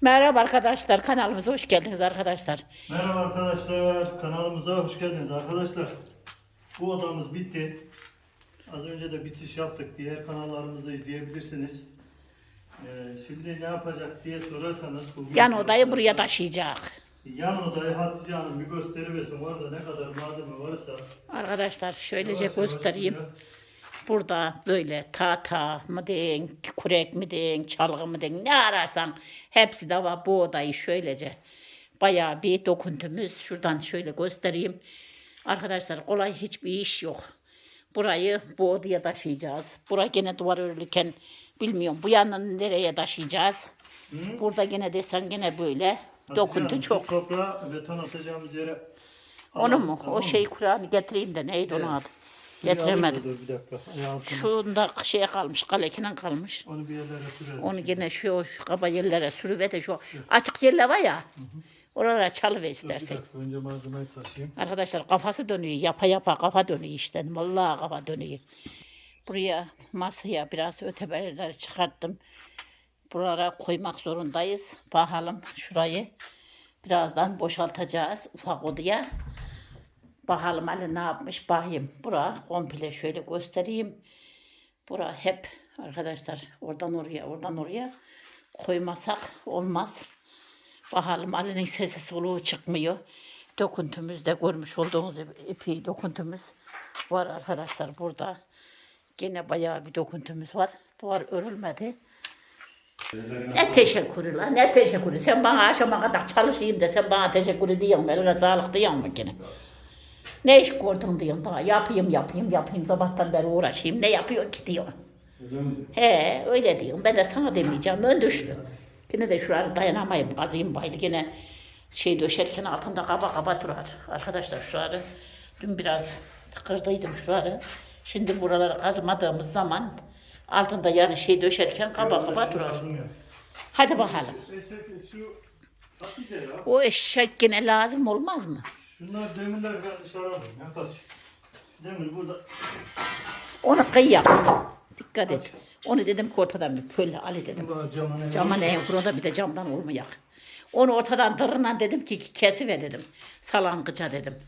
Merhaba arkadaşlar kanalımıza hoş geldiniz arkadaşlar. Merhaba arkadaşlar, kanalımıza hoş geldiniz arkadaşlar. Bu odamız bitti. Az önce de bitiş yaptık. Diğer kanallarımızda izleyebilirsiniz. Ee, şimdi ne yapacak diye sorarsanız bugün Yan odayı buraya taşıyacak. Yan odayı Hatice Hanım bir gösteriversin. Orada ne kadar malzeme varsa Arkadaşlar şöylece yavaş yavaş göstereyim. buraya- Burada böyle tahta mı deyin, kurek mi deyin, çalgı mı deyin ne ararsan hepsi de var. Bu odayı şöylece bayağı bir dokuntumuz. Şuradan şöyle göstereyim. Arkadaşlar kolay hiçbir iş yok. Burayı bu odaya taşıyacağız. Bura gene duvar örülürken bilmiyorum bu yandan nereye taşıyacağız. Burada gene desen gene böyle dokuntu çok. Toprağa beton atacağımız yere Onu mu? tamam O mı? şey Kur'an'ı getireyim de neydi onun Evet. adı? Getiremedim. Dur bir dakika. Ayağım. Şunda şeye kalmış, kalekinen kalmış. Onu bir yerlere sürelim. Onu gene şu, şu kaba yerlere sürüve de şu açık yerler var ya. Oralara çalıver Bir istersen. dakika önce malzemeyi taşıyayım. Arkadaşlar kafası dönüyor. Yapa yapa kafa dönüyor işte. Vallahi kafa dönüyor. Buraya masaya biraz ötebeler çıkarttım. Buralara koymak zorundayız. Bakalım şurayı birazdan boşaltacağız ufak odaya. Bakalım Ali ne yapmış bakayım. Bura komple şöyle göstereyim. Bura hep arkadaşlar oradan oraya oradan oraya koymasak olmaz. Bakalım Ali'nin sesi soluğu çıkmıyor. Dokuntumuz da görmüş olduğunuz ipi dokuntumuz var arkadaşlar burada. Gene bayağı bir dokuntumuz var. Duvar örülmedi. Ne teşekkürü lan ne teşekkürü. Sen bana akşama kadar çalışayım da sen bana teşekkür ediyorsun. Eline sağlık diyorsun mu gene? Ne iş gördün diyorsun daha. Yapayım yapayım yapayım sabahtan beri uğraşayım. Ne yapıyor ki diyorsun. Öyle mi? He öyle diyorum. Ben de sana demeyeceğim. Ön düştü. Yine de şuraya dayanamayayım. Kazıyım baydı. Yine şey döşerken altında kaba kaba durar. Arkadaşlar şurayı dün biraz kırdıydım şurayı. Şimdi buraları kazmadığımız zaman altında yani şey döşerken kaba kaba durar. Hadi bakalım. O eşek yine lazım olmaz mı? Şunlar demirler ben dışarı alayım ya kaç. Demir burada. Onu kıy Dikkat et. Onu dedim ki ortadan bir pöl Ali dedim. Burada camın Cama ne burada bir de camdan olmayak. Onu ortadan tırından dedim ki kesiver dedim. Salangıca dedim.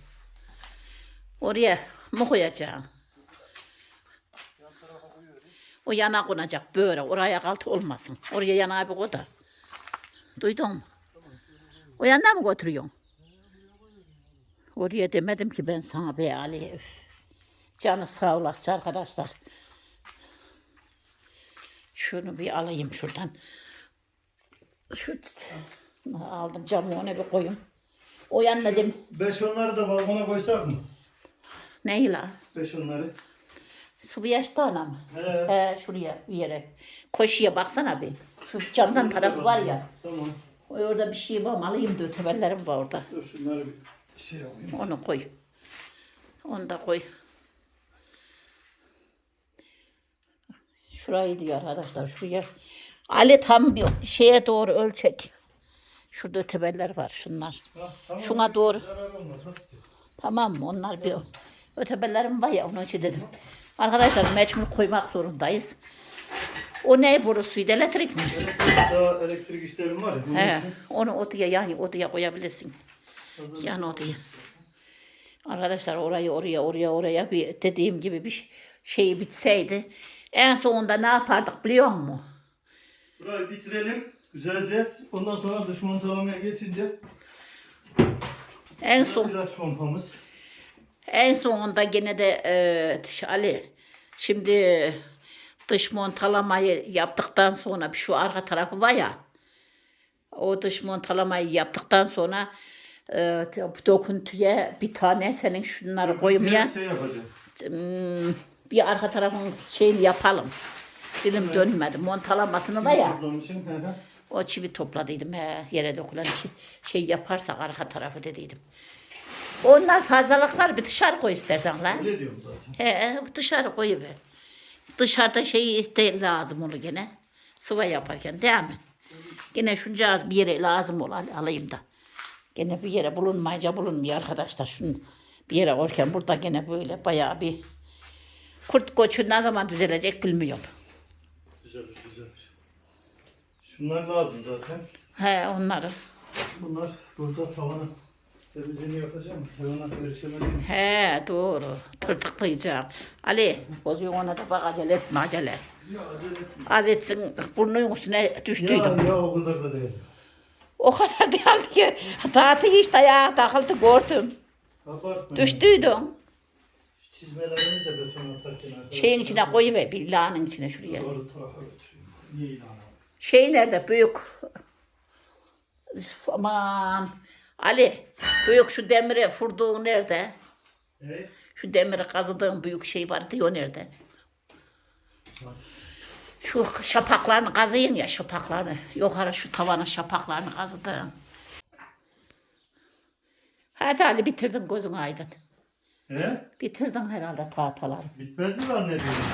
Oraya mı koyacaksın? O yana konacak böyle. Oraya kaltı olmasın. Oraya yana bir koy da. Duydun mu? O yana mı götürüyorsun? Oraya demedim ki ben sana be Ali. Canı sağ olasın arkadaşlar. Şunu bir alayım şuradan. Şu aldım camı ona bir koyayım. O yan dedim. Beş onları da balkona koysak mı? Ney la? Beş onları. Sıvı yaşta anam. He. He şuraya bir yere. Koşuya baksana bir. Şu camdan tarafı var ya. Tamam. Orada bir şey var mı? Alayım da öteberlerim var orada. Dur şunları bir şey yapayım. Onu koy. Onu da koy. Şurayı diyor arkadaşlar. Şuraya. Ali tam bir şeye doğru ölçek. Şurada öteberler var şunlar. Ha, tamam. Şuna doğru. Tamam mı? Onlar bir ötebelerim var ya onun için dedim. Arkadaşlar mecbur koymak zorundayız. O ne borusuydu? Elektrik mi? Elektrik, elektrik işlerim var ya. He, için onu odaya yani odaya koyabilirsin. Yan odaya. Arkadaşlar orayı oraya oraya oraya bir dediğim gibi bir şey bitseydi en sonunda ne yapardık biliyor musun? Burayı bitirelim. Güzelce. Ondan sonra dış montalamaya geçince En son ilaç pompamız. En sonunda gene de e, Ali şimdi dış montalamayı yaptıktan sonra şu arka tarafı var ya o dış montalamayı yaptıktan sonra e, dokuntuya bir tane senin şunları koymaya Şey yapacağım. hmm, bir arka tarafın şeyini yapalım. Dilim dönmedi. Montalamasını var ya. O çivi topladıydım he, yere dökülen şey, şey yaparsak arka tarafı dediydim. Onlar fazlalıklar bir dışarı koy istersen lan. Öyle diyorum zaten. He, dışarı koyuver. Dışarıda şey de lazım olur gene. Sıva yaparken değil mi? Gene şunca bir yere lazım ol al- alayım da. Gene bir yere bulunmayınca bulunmuyor arkadaşlar. Şunu bir yere orken burada gene böyle bayağı bir kurt koçu ne zaman düzelecek bilmiyorum. Güzelmiş güzelmiş. Şunlar lazım zaten. He onları. Bunlar burada tavanı temizliğini yapacağım. Hayvanlar perişemedim. He doğru. Tırtıklayacak. Ali bozuyor ona da bak acele etme acele. Ya acele etme. Az etsin burnunun üstüne düştüydüm. Ya, ya o kadar da değil. O kadar değildi ki. Tahtı hiç ayağa takıldı gördüm. Abartma. Düştüydün. Çizmelerimizi de beton atarken arkadaşlar. Şeyin içine koyuver bir lağının içine şuraya. Doğru tarafa. Niye ilan Şey nerede büyük? Üf, aman. Ali büyük şu demiri furduğun nerede? Ne? Şu demiri kazıdığın büyük şey vardı ya o nerede? Şu şapaklarını kazıyın ya şapaklarını. Yukarı şu tavanın şapaklarını kazıdın. Hadi Ali bitirdin gözün aydın. He? Bitirdin herhalde tahtaları. Bitmez mi zannediyorsun?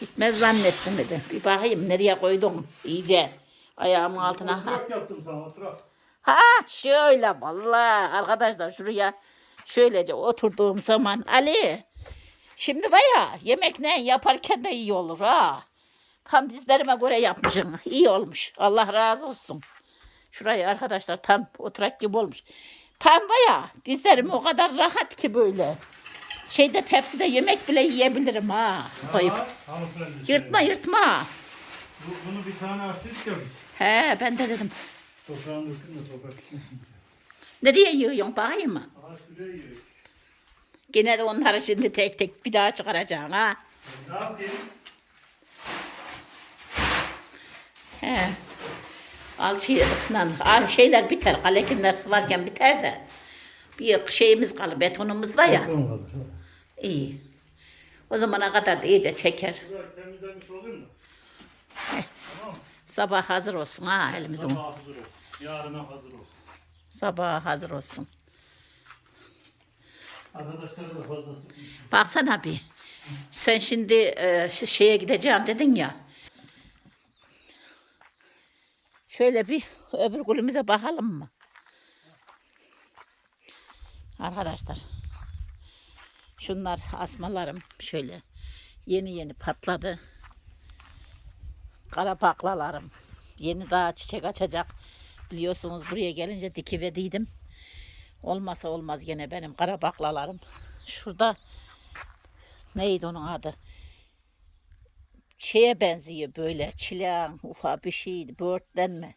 Bitmez zannettim dedi. Bir bakayım nereye koydun iyice. Ayağımın altına. Oturak yaptım sana oturak. ha şöyle vallahi arkadaşlar şuraya şöylece oturduğum zaman Ali. Şimdi baya yemek ne yaparken de iyi olur ha. Tam dizlerime göre yapmışsın. İyi olmuş. Allah razı olsun. Şurayı arkadaşlar tam oturak gibi olmuş. Tam baya dizlerim o kadar rahat ki böyle. Şeyde tepside yemek bile yiyebilirim ha. Koyup. Yırtma söyle. yırtma. Bu, bunu bir tane açtık ya biz. He ben de dedim. Toprağını dökün de toprak gitmesin. Nereye yığıyorsun bakayım mı? Aha şuraya yiyor. Gene de onları şimdi tek tek bir daha çıkaracaksın ha. Ne yapayım? He. Alçıyla al şeyler biter. Kalekinler sıvarken biter de. Bir şeyimiz kalır, betonumuz var ya. Bakalım hazır. İyi. O zamana kadar da iyice çeker. Güzel temizlenmiş oluyor mu? Tamam. Sabah hazır olsun ha elimizin. Sabah hazır olsun. Yarına hazır olsun. Sabah hazır olsun. Arkadaşlara da fazla sıkıntı. Baksana bir. Sen şimdi e, şeye gideceğim dedin ya. Şöyle bir öbür gülümüze bakalım mı? Arkadaşlar. Şunlar asmalarım şöyle yeni yeni patladı. Karapaklalarım yeni daha çiçek açacak. Biliyorsunuz buraya gelince dikivediydim. Olmasa olmaz gene benim karabaklalarım. Şurada neydi onun adı? Şeye benziyor böyle çileğin ufak bir şeydi böğürtlenme.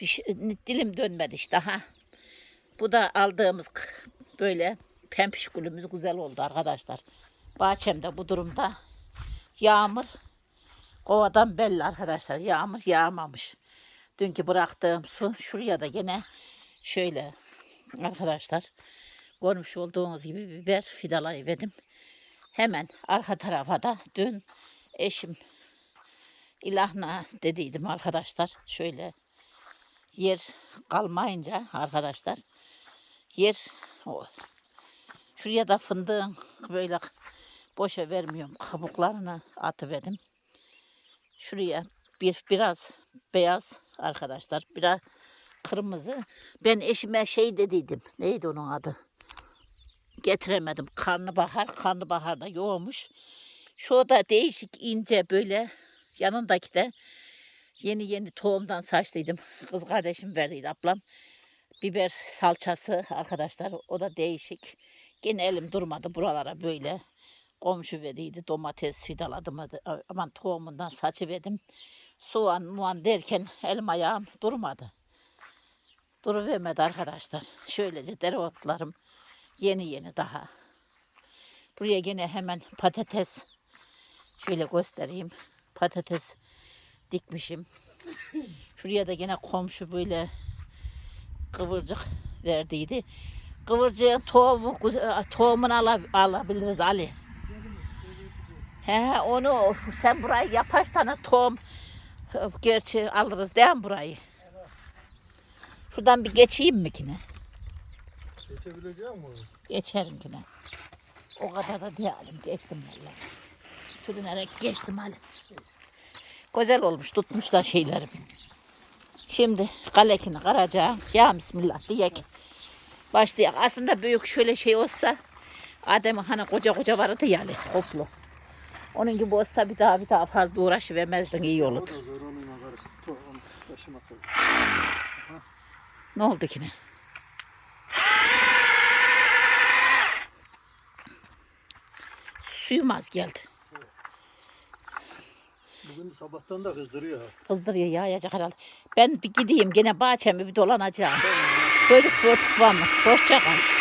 Bir şey, dilim dönmedi işte ha. Bu da aldığımız böyle pempiş gülümüz güzel oldu arkadaşlar. Bahçemde bu durumda yağmur kovadan belli arkadaşlar yağmur yağmamış. Dünkü bıraktığım su şuraya da yine şöyle arkadaşlar görmüş olduğunuz gibi biber fidalayıverdim. Hemen arka tarafa da dün eşim ilahna dediydim arkadaşlar. Şöyle yer kalmayınca arkadaşlar yer o. Şuraya da fındığın böyle boşa vermiyorum. Kabuklarını atıverdim. Şuraya bir biraz beyaz arkadaşlar. Biraz kırmızı. Ben eşime şey dediydim. Neydi onun adı? Getiremedim. Karnabahar. Karnabahar da yoğmuş. Şu da değişik ince böyle yanındaki de yeni yeni tohumdan saçlıydım. Kız kardeşim verdiydi ablam. Biber salçası arkadaşlar o da değişik. Gene elim durmadı buralara böyle. Komşu verdiydi domates fidaladım. Aman tohumundan saçıverdim. Soğan muan derken elim ayağım durmadı. Duruvermedi arkadaşlar. Şöylece dereotlarım yeni yeni daha. Buraya gene hemen patates şöyle göstereyim. Patates dikmişim. Şuraya da gene komşu böyle kıvırcık verdiydi. Kıvırcığın tohumu, tohumunu ala- alabiliriz Ali. He onu sen burayı yapaş tane tohum gerçi alırız değil mi burayı? Şuradan bir geçeyim mi kine? Geçebilecek mi? Geçerim kine. O kadar da değilim. Geçtim vallahi. Sürünerek geçtim hali. Güzel olmuş. Tutmuşlar şeylerim. Şimdi kalekini karacağım. Ya bismillah diyek. Başlayalım. Aslında büyük şöyle şey olsa Adem'in hani koca koca vardı yani hoplu. Onun gibi olsa bir daha bir daha fazla uğraşıvermezdin iyi olurdu. Ne oldu yine? Suyum az geldi. Bugün sabahtan da kızdırıyor. Kızdırıyor yağacak herhalde. Ben bir gideyim gene bahçemi bir dolanacağım. Çocuk çocuk var mı? Hoşça kal.